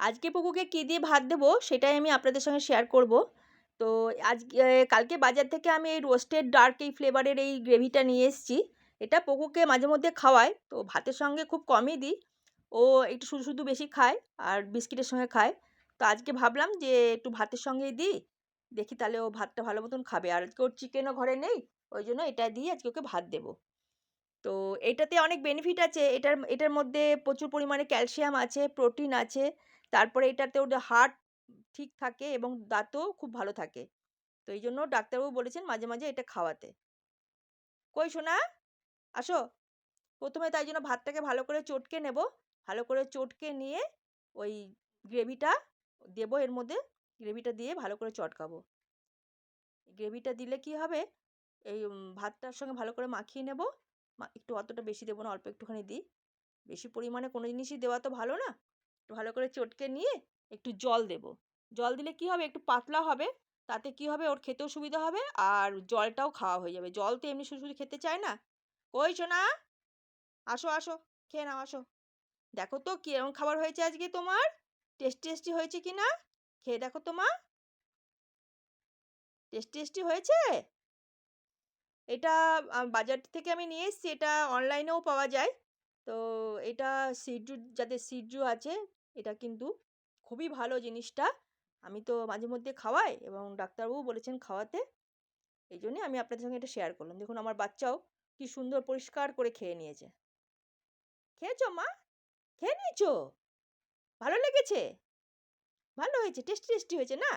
আজকে পুকুকে কী দিয়ে ভাত দেবো সেটাই আমি আপনাদের সঙ্গে শেয়ার করব। তো আজকে, কালকে বাজার থেকে আমি এই রোস্টেড ডার্ক এই ফ্লেভারের এই গ্রেভিটা নিয়ে এসেছি। এটা পুকুকে মাঝে মধ্যে খাওয়াই তো ভাতের সঙ্গে খুব কমই দিই। ও একটু শুধু শুধু বেশি খায় আর বিস্কিটের সঙ্গে খায়। তো আজকে ভাবলাম যে একটু ভাতের সঙ্গেই দিই, দেখি তাহলে ও ভাতটা ভালো মতন খাবে। আর আজকে ওর চিকেনও ঘরে নেই, ওই জন্য এটা দিয়ে আজকে ওকে ভাত দেবো। তো এটাতে অনেক বেনিফিট আছে। এটার এটার মধ্যে প্রচুর পরিমাণে ক্যালসিয়াম আছে প্রোটিন আছে তারপরে এটাতে ওদের হার্ট ঠিক থাকে এবং দাঁতও খুব ভালো থাকে। তো এই জন্য ডাক্তারবাবু বলেছেন মাঝে মাঝে এটা খাওয়াতে। কই শোনা আসো। প্রথমে তাই জন্য ভাতটাকে ভালো করে চটকে নেব। ভালো করে চটকে নিয়ে ওই গ্রেভিটা দেবো এর মধ্যে। গ্রেভিটা দিয়ে ভালো করে চটকাবো। গ্রেভিটা দিলে কি হবে? এই ভাতটার সঙ্গে ভালো করে মাখিয়ে নেব। একটু অতটা বেশি দেবো না, অল্প একটুখানি দিই। বেশি পরিমাণে কোনো জিনিসই দেওয়া তো ভালো না। ভালো করে চটকে নিয়ে একটু জল দেব। জল দিলে কি হবে? একটু পাতলা হবে, তাতে কি হবে? ওর খেতেও সুবিধা হবে আর জলটাও খাওয়া হয়ে যাবে। জল তো এমনি শুধু শুধু খেতে চায় না। কই না আসো আসো, খেয়ে নাও, আসো। দেখো তো কীরকম খাবার হয়েছে আজকে তোমার? টেস্টি টেস্টি হয়েছে কি না? খেয়ে দেখো তো মা। টেস্টি টেস্টি হয়েছে? এটা বাজার থেকে আমি নিয়ে এসেছি। এটা অনলাইনেও পাওয়া যায়। তো এটা সিড্রু, যাদের সিড্রু আছে এটা কিন্তু খুবই ভালো জিনিসটা। আমি তো মাঝে মধ্যে খাওয়াই এবং ডাক্তারবাবু বলেছেন খাওয়াতে। এই জন্যে আমি আপনাদের সঙ্গে এটা শেয়ার করলাম। দেখুন, আমার বাচ্চাও কি সুন্দর পরিষ্কার করে খেয়ে নিয়েছে। খেয়েছো, মা? খেয়ে নিয়েছো? ভালো লেগেছে? ভালো হয়েছে? টেস্টি টেস্টি হয়েছে না?